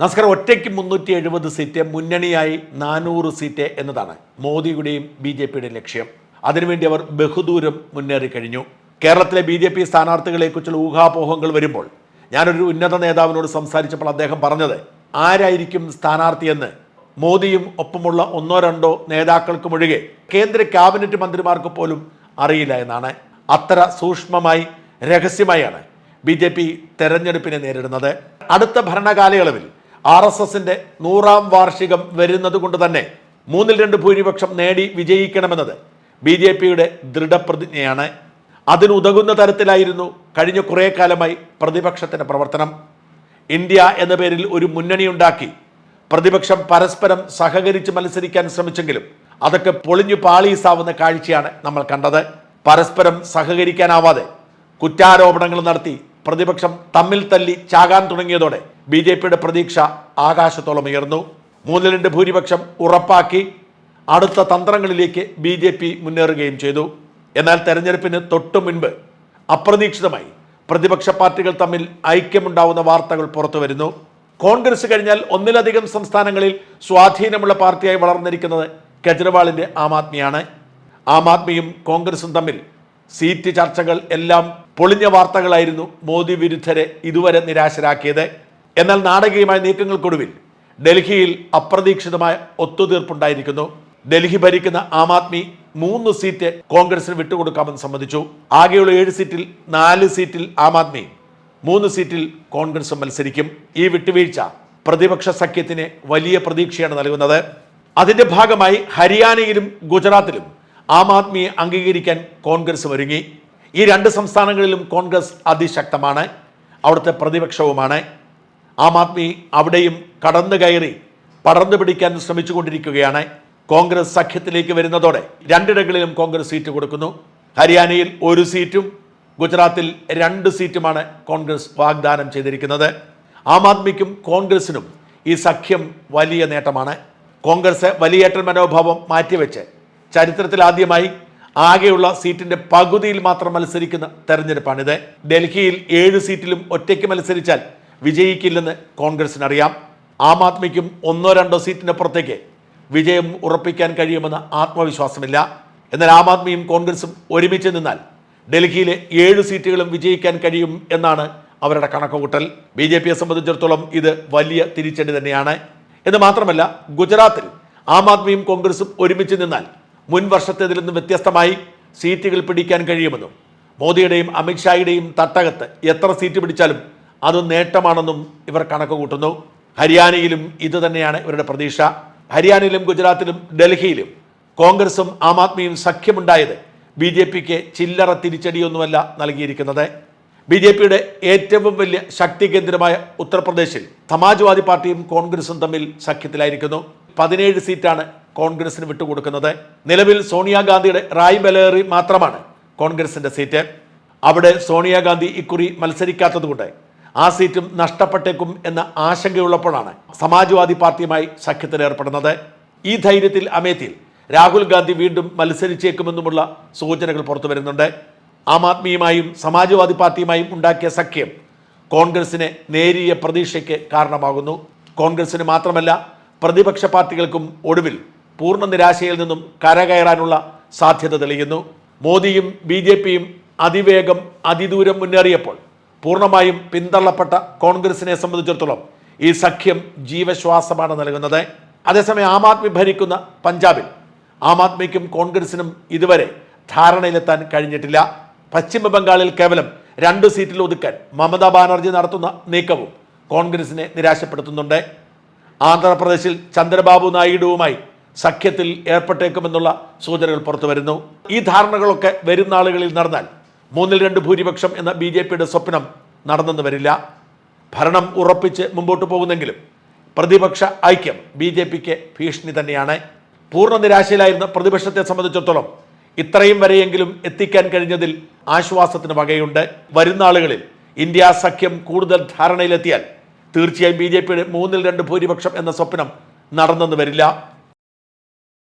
നമസ്കാരം ഒറ്റയ്ക്ക് മുന്നൂറ്റി എഴുപത് സീറ്റ് മുന്നണിയായി നാനൂറ് സീറ്റ് എന്നതാണ് മോദിയുടെയും ബി ജെ പിയുടെയും ലക്ഷ്യം. അതിനുവേണ്ടി അവർ ബഹുദൂരം മുന്നേറി കഴിഞ്ഞു. കേരളത്തിലെ ബി ജെ പി സ്ഥാനാർത്ഥികളെക്കുറിച്ചുള്ള ഊഹാപോഹങ്ങൾ വരുമ്പോൾ ഞാനൊരു ഉന്നത നേതാവിനോട് സംസാരിച്ചപ്പോൾ അദ്ദേഹം പറഞ്ഞത് ആരായിരിക്കും സ്ഥാനാർത്ഥിയെന്ന് മോദിയും ഒപ്പമുള്ള ഒന്നോ രണ്ടോ നേതാക്കൾക്കും നേതാക്കൾക്കുമൊഴികെ കേന്ദ്ര ക്യാബിനറ്റ് മന്ത്രിമാർക്ക് പോലും അറിയില്ല എന്നാണ്. അത്ര സൂക്ഷ്മമായി രഹസ്യമായാണ് ബി ജെ പി തെരഞ്ഞെടുപ്പിനെ നേരിടുന്നത്. അടുത്ത ഭരണകാലയളവിൽ ആർ എസ് എസിന്റെ നൂറാം വാർഷികം വരുന്നത് കൊണ്ട് തന്നെ മൂന്നിൽ രണ്ട് ഭൂരിപക്ഷം നേടി വിജയിക്കണമെന്നത് ബി ജെ പിയുടെ ദൃഢപ്രതിജ്ഞയാണ്. അതിനുതകുന്ന തരത്തിലായിരുന്നു കഴിഞ്ഞ കുറേ കാലമായി പ്രതിപക്ഷത്തിന്റെ പ്രവർത്തനം. ഇന്ത്യ എന്ന പേരിൽ ഒരു മുന്നണിയുണ്ടാക്കി പ്രതിപക്ഷം പരസ്പരം സഹകരിച്ച് മത്സരിക്കാൻ ശ്രമിച്ചെങ്കിലും അതൊക്കെ പൊളിഞ്ഞു പാളീസാവുന്ന കാഴ്ചയാണ് നമ്മൾ കണ്ടത്. പരസ്പരം സഹകരിക്കാനാവാതെ കുറ്റാരോപണങ്ങൾ നടത്തി പ്രതിപക്ഷം തമ്മിൽ തല്ലി ചാകാൻ തുടങ്ങിയതോടെ ബി ജെ പിയുടെ പ്രതീക്ഷ ആകാശത്തോളം ഉയർന്നു. മൂന്നിൽ രണ്ട് ഭൂരിപക്ഷം ഉറപ്പാക്കി. അടുത്ത തന്ത്രങ്ങളിലേക്ക് ബി ജെ പി മുന്നേറുകയും ചെയ്തു. എന്നാൽ തെരഞ്ഞെടുപ്പിന് തൊട്ടു മുൻപ് അപ്രതീക്ഷിതമായി പ്രതിപക്ഷ പാർട്ടികൾ തമ്മിൽ ഐക്യമുണ്ടാവുന്ന വാർത്തകൾ പുറത്തു വരുന്നു. കോൺഗ്രസ് കഴിഞ്ഞാൽ ഒന്നിലധികം സംസ്ഥാനങ്ങളിൽ സ്വാധീനമുള്ള പാർട്ടിയായി വളർന്നിരിക്കുന്നത് കെജ്രിവാളിന്റെ ആം ആദ്മിയാണ്. ആം ആദ്മിയും കോൺഗ്രസും തമ്മിൽ സീറ്റ് ചർച്ചകൾ എല്ലാം പൊളിഞ്ഞ വാർത്തകളായിരുന്നു മോദി വിരുദ്ധരെ ഇതുവരെ നിരാശരാക്കിയത്. എന്നാൽ നാടകീയമായ നീക്കങ്ങൾക്കൊടുവിൽ ഡൽഹിയിൽ അപ്രതീക്ഷിതമായ ഒത്തുതീർപ്പുണ്ടായിരിക്കുന്നു. ഡൽഹി ഭരിക്കുന്ന ആം ആദ്മി മൂന്ന് സീറ്റ് കോൺഗ്രസിന് വിട്ടുകൊടുക്കാമെന്ന് സമ്മതിച്ചു. ആകെയുള്ള ഏഴ് സീറ്റിൽ നാല് സീറ്റിൽ ആം ആദ്മി മൂന്ന് സീറ്റിൽ കോൺഗ്രസും മത്സരിക്കും. ഈ വിട്ടുവീഴ്ച പ്രതിപക്ഷ സഖ്യത്തിന് വലിയ പ്രതീക്ഷയാണ് നൽകുന്നത്. അതിന്റെ ഭാഗമായി ഹരിയാനയിലും ഗുജറാത്തിലും ആം ആദ്മിയെ അംഗീകരിക്കാൻ കോൺഗ്രസ് ഒരുങ്ങി. ഈ രണ്ട് സംസ്ഥാനങ്ങളിലും കോൺഗ്രസ് അതിശക്തമാണ്. അവിടുത്തെ പ്രതിപക്ഷവുമാണ്. ആം ആദ്മി അവിടെയും കടന്നു കയറി പടർന്നു പിടിക്കാൻ ശ്രമിച്ചുകൊണ്ടിരിക്കുകയാണ്. കോൺഗ്രസ് സഖ്യത്തിലേക്ക് വരുന്നതോടെ രണ്ടിടങ്ങളിലും കോൺഗ്രസ് സീറ്റ് കൊടുക്കുന്നു. ഹരിയാനയിൽ ഒരു സീറ്റും ഗുജറാത്തിൽ രണ്ട് സീറ്റുമാണ് കോൺഗ്രസ് വാഗ്ദാനം ചെയ്തിരിക്കുന്നത്. ആം ആദ്മിക്കും കോൺഗ്രസിനും ഈ സഖ്യം വലിയ നേട്ടമാണ്. കോൺഗ്രസ് വലിയേറ്റൽ മനോഭാവം മാറ്റിവെച്ച് ചരിത്രത്തിൽ ആദ്യമായി ആകെയുള്ള സീറ്റിന്റെ പകുതിയിൽ മാത്രം മത്സരിക്കുന്ന തെരഞ്ഞെടുപ്പാണിത്. ഡൽഹിയിൽ ഏഴ് സീറ്റിലും ഒറ്റയ്ക്ക് മത്സരിച്ചാൽ വിജയിക്കില്ലെന്ന് കോൺഗ്രസിനറിയാം. ആം ആദ്മിക്കും ഒന്നോ രണ്ടോ സീറ്റിന്റെ പുറത്തേക്ക് വിജയം ഉറപ്പിക്കാൻ കഴിയുമെന്ന ആത്മവിശ്വാസമില്ല. എന്നാൽ ആം ആദ്മിയും കോൺഗ്രസും ഒരുമിച്ച് നിന്നാൽ ഡൽഹിയിലെ ഏഴ് സീറ്റുകളും വിജയിക്കാൻ കഴിയും എന്നാണ് അവരുടെ കണക്കുകൂട്ടൽ. ബി ജെ പിയെ സംബന്ധിച്ചിടത്തോളം ഇത് വലിയ തിരിച്ചടി തന്നെയാണ്. എന്ന് മാത്രമല്ല ഗുജറാത്തിൽ ആം ആദ്മിയും കോൺഗ്രസും ഒരുമിച്ച് നിന്നാൽ മുൻ വർഷത്തേതിൽ നിന്ന് വ്യത്യസ്തമായി സീറ്റുകൾ പിടിക്കാൻ കഴിയുമെന്നും മോദിയുടെയും അമിത്ഷായുടെയും തട്ടകത്ത് എത്ര സീറ്റ് പിടിച്ചാലും അത് നേട്ടമാണെന്നും ഇവർ കണക്ക് കൂട്ടുന്നു. ഹരിയാനയിലും ഇത് തന്നെയാണ് ഇവരുടെ പ്രതീക്ഷ. ഹരിയാനയിലും ഗുജറാത്തിലും ഡൽഹിയിലും കോൺഗ്രസും ആം ആദ്മിയും സഖ്യമുണ്ടായത് ബി ജെ പിക്ക് ചില്ലറ തിരിച്ചടിയൊന്നുമല്ല നൽകിയിരിക്കുന്നത്. ബി ജെ പിയുടെ ഏറ്റവും വലിയ ശക്തി കേന്ദ്രമായ ഉത്തർപ്രദേശിൽ സമാജ്വാദി പാർട്ടിയും കോൺഗ്രസും തമ്മിൽ സഖ്യത്തിലായിരിക്കുന്നു. പതിനേഴ് സീറ്റാണ് കോൺഗ്രസിന് വിട്ടുകൊടുക്കുന്നത്. നിലവിൽ സോണിയാഗാന്ധിയുടെ റായ് ബലേറി മാത്രമാണ് കോൺഗ്രസിന്റെ സീറ്റ്. അവിടെ സോണിയാഗാന്ധി ഇക്കുറി മത്സരിക്കാത്തതുകൊണ്ട് ആ സീറ്റും നഷ്ടപ്പെട്ടേക്കും എന്ന ആശങ്കയുള്ളപ്പോഴാണ് സമാജ്വാദി പാർട്ടിയുമായി സഖ്യത്തിൽ ഏർപ്പെടുന്നത്. ഈ ധൈര്യത്തിൽ അമേത്തിയിൽ രാഹുൽ ഗാന്ധി വീണ്ടും മത്സരിച്ചേക്കുമെന്നുമുള്ള സൂചനകൾ പുറത്തു വരുന്നുണ്ട്. ആം ആദ്മിയുമായും സമാജ്വാദി പാർട്ടിയുമായും ഉണ്ടാക്കിയ സഖ്യം കോൺഗ്രസിന് നേരിയ പ്രതീക്ഷയ്ക്ക് കാരണമാകുന്നു. കോൺഗ്രസിന് മാത്രമല്ല പ്രതിപക്ഷ പാർട്ടികൾക്കും ഒടുവിൽ പൂർണ നിരാശയിൽ നിന്നും കരകയറാനുള്ള സാധ്യത തെളിയുന്നു. മോദിയും ബി അതിവേഗം അതിദൂരം മുന്നേറിയപ്പോൾ പൂർണമായും പിന്തള്ളപ്പെട്ട കോൺഗ്രസിനെ സംബന്ധിച്ചിടത്തോളം ഈ സഖ്യം ജീവശ്വാസമാണ് നൽകുന്നത്. അതേസമയം ആം ആദ്മി ഭരിക്കുന്ന പഞ്ചാബിൽ ആം ആദ്മിക്കും കോൺഗ്രസിനും ഇതുവരെ ധാരണയിലെത്താൻ കഴിഞ്ഞിട്ടില്ല. പശ്ചിമ ബംഗാളിൽ കേവലം രണ്ട് സീറ്റിൽ ഒതുക്കാൻ മമതാ ബാനർജി നടത്തുന്ന നീക്കവും കോൺഗ്രസിനെ നിരാശപ്പെടുത്തുന്നുണ്ട്. ആന്ധ്രാപ്രദേശിൽ ചന്ദ്രബാബു നായിഡുവുമായി സഖ്യത്തിൽ ഏർപ്പെട്ടേക്കുമെന്നുള്ള സൂചനകൾ പുറത്തു വരുന്നു ഈ ധാരണകളൊക്കെ വരുന്ന ആളുകളിൽ നടന്നാൽ മൂന്നിൽ രണ്ട് ഭൂരിപക്ഷം എന്ന ബി ജെ പിയുടെ സ്വപ്നം നടന്നെന്ന് വരില്ല. ഭരണം ഉറപ്പിച്ച് മുമ്പോട്ട് പോകുന്നെങ്കിലും പ്രതിപക്ഷ ഐക്യം ബി ജെ പിക്ക് ഭീഷണി തന്നെയാണ്. പൂർണ നിരാശയിലായിരുന്ന പ്രതിപക്ഷത്തെ സംബന്ധിച്ചിടത്തോളം ഇത്രയും വരെയെങ്കിലും എത്തിക്കാൻ കഴിഞ്ഞതിൽ ആശ്വാസത്തിന് വകയുണ്ട്. വരുന്ന ആളുകളിൽ ഇന്ത്യ സഖ്യം കൂടുതൽ ധാരണയിലെത്തിയാൽ തീർച്ചയായും ബി ജെ പിയുടെ മൂന്നിൽ രണ്ട് ഭൂരിപക്ഷം എന്ന സ്വപ്നം നടന്നെന്ന് വരില്ല.